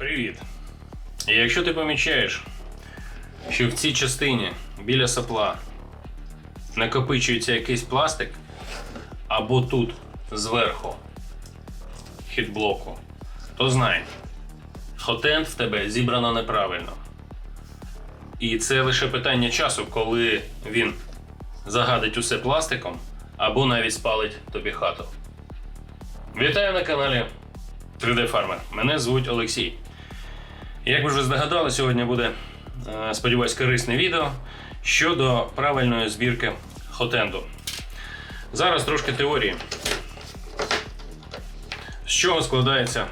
Привіт! І якщо ти помічаєш, що в цій частині біля сопла накопичується якийсь пластик, або тут зверху хітблоку, то знай, хотент в тебе зібрано неправильно. І це лише питання часу, коли він загадить усе пластиком або навіть спалить тобі хату. Вітаю на каналі 3D Farmer. Мене звуть Олексій. Як ви вже здогадали, сьогодні буде, е, сподіваюсь, корисне відео щодо правильної збірки хотенду. Зараз трошки теорії. З чого складається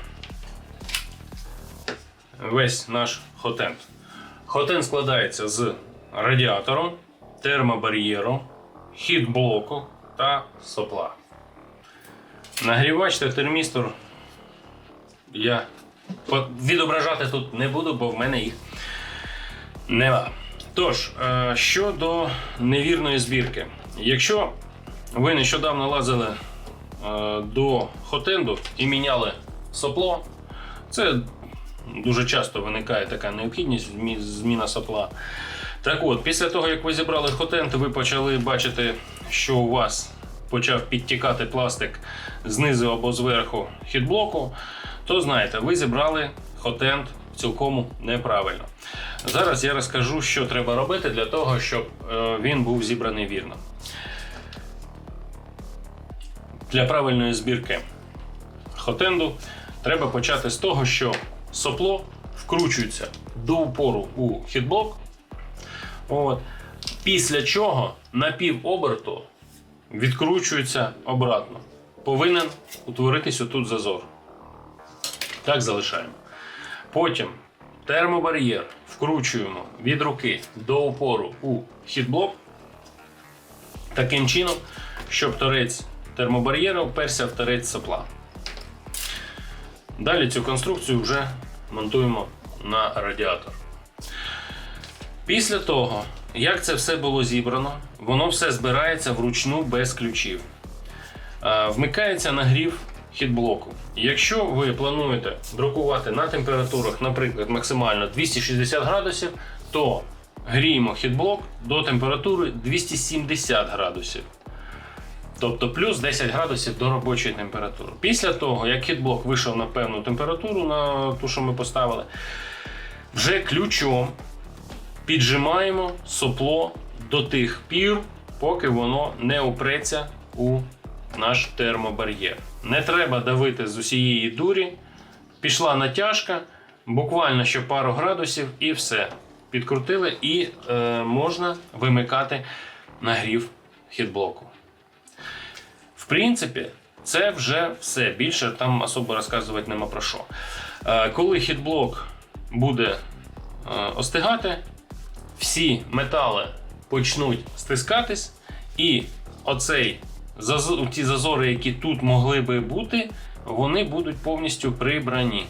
весь наш хотенд? Хотенд складається з радіатором, термобар'єру, хід-блоку та сопла. Нагрівач та термістор я відображати тут не буду, бо в мене їх нема. Тож, е, щодо невірної збірки. Якщо ви нещодавно лазили е, до хотенду і міняли сопло, це дуже часто виникає така необхідність зміна сопла. Так от, після того, як ви зібрали хотент, ви почали бачити, що у вас почав підтікати пластик знизу або зверху хітблоку, то знаєте, ви зібрали хотент цілком неправильно. Зараз я розкажу, що треба робити для того, щоб е, він був зібраний вірно. Для правильної збірки хотенду треба почати з того, що сопло вкручується до упору у хітблок. От. Після чого на пів оберту відкручується обратно. Повинен утворитись отут зазор. Так залишаємо. Потім термобар'єр вкручуємо від руки до упору у хітблок. Таким чином, щоб торець термобар'єра вперся в торець сопла. Далі цю конструкцію вже монтуємо на радіатор. Після того, як це все було зібрано, воно все збирається вручну без ключів. Е, Вмикається нагрів хітблоку. Якщо ви плануєте друкувати на температурах, наприклад, максимально 260 градусів, то гріємо хітблок до температури 270 градусів. Тобто плюс 10 градусів до робочої температури. Після того, як хітблок вийшов на певну температуру, на ту, що ми поставили, вже ключом піджимаємо сопло до тих пір, поки воно не упреться у наш термобар'єр. Не треба давити з усієї дурі. Пішла натяжка, буквально ще пару градусів і все. Підкрутили і е, можна вимикати нагрів хітблоку. В принципі, це вже все. Більше там особо розказувати нема про що. Е, коли хітблок буде е, остигати, всі метали почнуть стискатись, і оцей ті зазори, які тут могли би бути, вони будуть повністю прибрані.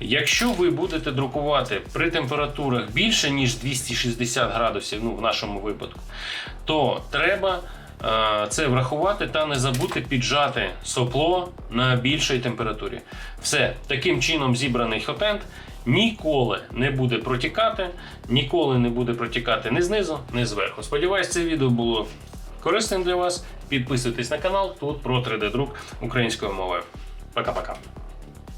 Якщо ви будете друкувати при температурах більше, ніж 260 градусів, ну в нашому випадку, то треба е, це врахувати та не забути піджати сопло на більшій температурі. Все, таким чином зібраний хотент ніколи не буде протікати, ніколи не буде протікати ні знизу, ні зверху. Сподіваюсь, це відео було корисним для вас. Підписуйтесь на канал, тут про 3D-друк українською мовою. Пока-пока.